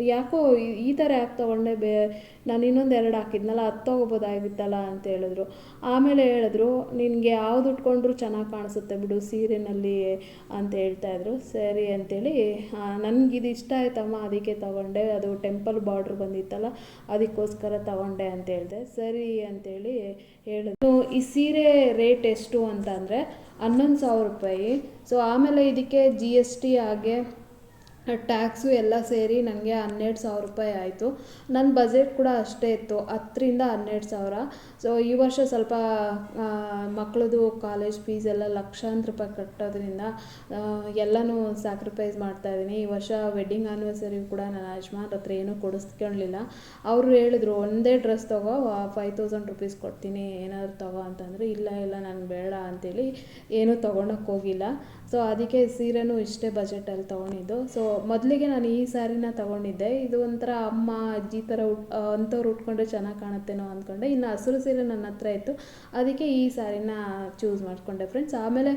Speaker 1: ಯಾಕೋ ಈ- ಥರ ಯಾಕೆ ತೊಗೊಂಡೆ ಬೇ, ನಾನು ಇನ್ನೊಂದು ಎರಡು ಹಾಕಿದ್ನಲ್ಲ, ಅದು ತೊಗೋಬೋದಾಗಿತ್ತಲ್ಲ ಅಂತ ಹೇಳಿದ್ರು. ಆಮೇಲೆ ಹೇಳಿದ್ರು, ನಿನಗೆ ಯಾವ್ದು ಉಟ್ಕೊಂಡ್ರು ಚೆನ್ನಾಗಿ ಕಾಣಿಸುತ್ತೆ ಬಿಡು ಸೀರೆನಲ್ಲಿ ಅಂತ ಹೇಳ್ತಾಯಿದ್ರು ಸರಿ ಅಂತೇಳಿ ನನಗಿದು ಇಷ್ಟ ಆಯ್ತಮ್ಮ, ಅದಕ್ಕೆ ತಗೊಂಡೆ. ಅದು ಟೆಂಪಲ್ ಬಾರ್ಡ್ರ್ ಬಂದಿತ್ತಲ್ಲ ಅದಕ್ಕೋಸ್ಕರ ತಗೊಂಡೆ ಅಂತ ಹೇಳಿದೆ. ಸರಿ ಅಂತೇಳಿ ಹೇಳಿದ್ರು. ಈ ಸೀರೆ ರೇಟ್ ಎಷ್ಟು ಅಂತ ಅಂದರೆ ಹನ್ನೊಂದು ಸಾವಿರ ರೂಪಾಯಿ. ಸೊ ಆಮೇಲೆ ಇದಕ್ಕೆ ಜಿ ಎಸ್ ಟಿ ಹಾಗೆ ಟ್ಯಾಕ್ಸು ಎಲ್ಲ ಸೇರಿ ನನಗೆ ಹನ್ನೆರಡು ಸಾವಿರ ರೂಪಾಯಿ ಆಯಿತು. ನನ್ನ ಬಜೆಟ್ ಕೂಡ ಅಷ್ಟೇ ಇತ್ತು, ಹತ್ತರಿಂದ ಹನ್ನೆರಡು ಸಾವಿರ. ಸೊ ಈ ವರ್ಷ ಸ್ವಲ್ಪ ಮಕ್ಕಳದು ಕಾಲೇಜ್ ಫೀಸ್ ಎಲ್ಲ ಲಕ್ಷಾಂತರ ರೂಪಾಯಿ ಕಟ್ಟೋದ್ರಿಂದ ಎಲ್ಲನೂ ಸ್ಯಾಕ್ರಿಫೈಸ್ ಮಾಡ್ತಾಯಿದ್ದೀನಿ ಈ ವರ್ಷ ವೆಡ್ಡಿಂಗ್ ಆ್ಯನಿವರ್ಸರಿ ಕೂಡ ನನ್ನ ಯಜಮಾನ್ರ ಹತ್ರ ಏನೂ ಕೊಡಿಸ್ಕೊಳ್ಳಿಲ್ಲ ಅವರು ಹೇಳಿದ್ರು, ಒಂದೇ ಡ್ರೆಸ್ ತಗೋ ಫೈವ್ ತೌಸಂಡ್ ರುಪೀಸ್ ಕೊಡ್ತೀನಿ, ಏನಾದರೂ ತಗೋ ಅಂತಂದರೆ, ಇಲ್ಲ ಇಲ್ಲ ನಾನು ಬೇಡ ಅಂತೇಳಿ ಏನೂ ತೊಗೊಳಕ್ಕೆ ಹೋಗಿಲ್ಲ. ಸೊ ಅದಕ್ಕೆ ಸೀರೆನೂ ಇಷ್ಟೇ ಬಜೆಟಲ್ಲಿ ತೊಗೊಂಡಿದ್ದು. ಸೊ ಮೊದಲಿಗೆ ನಾನು ಈ ಸ್ಯಾರಿನ ತೊಗೊಂಡಿದ್ದೆ. ಇದು ಒಂಥರ ಅಮ್ಮ, ಅಜ್ಜಿ ಥರ ಉಟ್ ಅಂಥವ್ರು ಉಟ್ಕೊಂಡ್ರೆ ಚೆನ್ನಾಗಿ ಕಾಣುತ್ತೇನೋ ಅಂದ್ಕೊಂಡೆ ಇನ್ನು ಹಸಿರು ಸೀರೆ ನನ್ನ ಹತ್ರ ಇತ್ತು. ಅದಕ್ಕೆ ಈ ಸ್ಯಾರಿನ ಚೂಸ್ ಮಾಡಿಕೊಂಡೆ ಫ್ರೆಂಡ್ಸ್ ಆಮೇಲೆ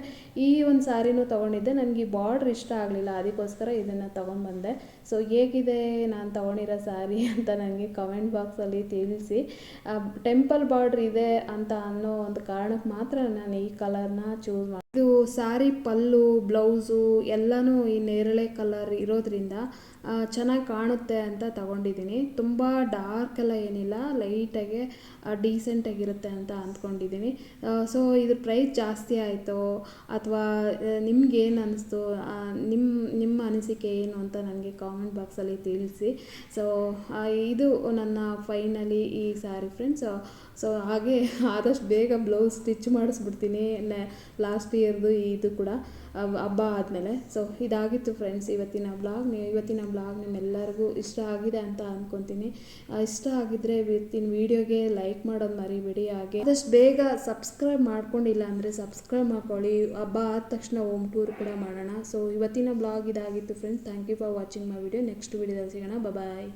Speaker 1: ಈ ಒಂದು ಸ್ಯಾರಿನೂ ತೊಗೊಂಡಿದ್ದೆ. ನನಗೆ ಈ ಬಾರ್ಡ್ರ್ ಇಷ್ಟ ಆಗಲಿಲ್ಲ. ಅದಕ್ಕೋಸ್ಕರ ಇದನ್ನು ತೊಗೊಂಡ್ಬಂದೆ. ಸೊ ಹೇಗಿದೆ ನಾನು ತೊಗೊಂಡಿರೋ ಸ್ಯಾರಿ ಅಂತ ನನಗೆ ಕಮೆಂಟ್ ಬಾಕ್ಸಲ್ಲಿ ತಿಳಿಸಿ. ಟೆಂಪಲ್ ಬಾರ್ಡ್ರ್ ಇದೆ ಅಂತ ಅನ್ನೋ ಒಂದು ಕಾರಣಕ್ಕೆ ಮಾತ್ರ ನಾನು ಈ ಕಲರ್ನ ಚೂಸ್ ಮಾಡಿ ಇದು ಸ್ಯಾರಿ ಪಲ್ಲು ಬ್ಲೌಸು ಎಲ್ಲನೂ ಈ ನೇರಳೆ ಕಲರ್ ಇರೋದ್ರಿಂದ ಚೆನ್ನಾಗಿ ಕಾಣುತ್ತೆ ಅಂತ ತಗೊಂಡಿದ್ದೀನಿ. ತುಂಬ ಡಾರ್ಕ್ ಎಲ್ಲ ಏನಿಲ್ಲ ಲೈಟಾಗೆ ಡೀಸೆಂಟಾಗಿರುತ್ತೆ ಅಂತ ಅಂದ್ಕೊಂಡಿದ್ದೀನಿ. ಸೊ ಇದ್ರ ಪ್ರೈಸ್ ಜಾಸ್ತಿ ಆಯಿತು, ಅಥವಾ ನಿಮ್ಗೇನು ಅನ್ನಿಸ್ತು ನಿಮ್ಮ ನಿಮ್ಮ ಅನಿಸಿಕೆ ಏನು ಅಂತ ನನಗೆ ಕಾಮೆಂಟ್ ಬಾಕ್ಸಲ್ಲಿ ತಿಳಿಸಿ. ಸೊ ಇದು ನನ್ನ ಫೈನಲಿ ಈ ಸ್ಯಾರಿ ಫ್ರೆಂಡ್ಸ್ ಸೊ ಹಾಗೆ ಆದಷ್ಟು ಬೇಗ ಬ್ಲೌಸ್ ಸ್ಟಿಚ್ ಮಾಡಿಸ್ಬಿಡ್ತೀನಿ. ಲಾಸ್ಟ್ ಇಯರ್ದು ಇದು ಕೂಡ ಹಬ್- ಹಬ್ಬ ಆದಮೇಲೆ. ಸೊ ಇದಾಗಿತ್ತು ಫ್ರೆಂಡ್ಸ್ ಇವತ್ತಿನ ಬ್ಲಾಗ್ ಇವತ್ತಿನ ಬ್ಲಾಗ್ ನಿಮ್ಮೆಲ್ಲರಿಗೂ ಇಷ್ಟ ಆಗಿದೆ ಅಂತ ಅಂದ್ಕೊತೀನಿ ಇಷ್ಟ ಆಗಿದ್ದರೆ ಇವತ್ತಿನ ವೀಡಿಯೋಗೆ ಲೈಕ್ ಮಾಡೋದು ಮರಿಬೇಡಿ. ಹಾಗೆ ಆದಷ್ಟು ಬೇಗ ಸಬ್ಸ್ಕ್ರೈಬ್ ಮಾಡ್ಕೊಂಡಿಲ್ಲ ಅಂದರೆ ಸಬ್ಸ್ಕ್ರೈಬ್ ಮಾಡ್ಕೊಳ್ಳಿ. ಹಬ್ಬ ಆದ ತಕ್ಷಣ ಓಮ್ ಟೂರ್ ಕೂಡ ಮಾಡೋಣ. ಸೊ ಇವತ್ತಿನ ಬ್ಲಾಗ್ ಇದಾಗಿತ್ತು friends thank you for watching my video next ವೀಡಿಯೋದಲ್ಲಿ ಸಿಗೋಣ. ಬಾಯ್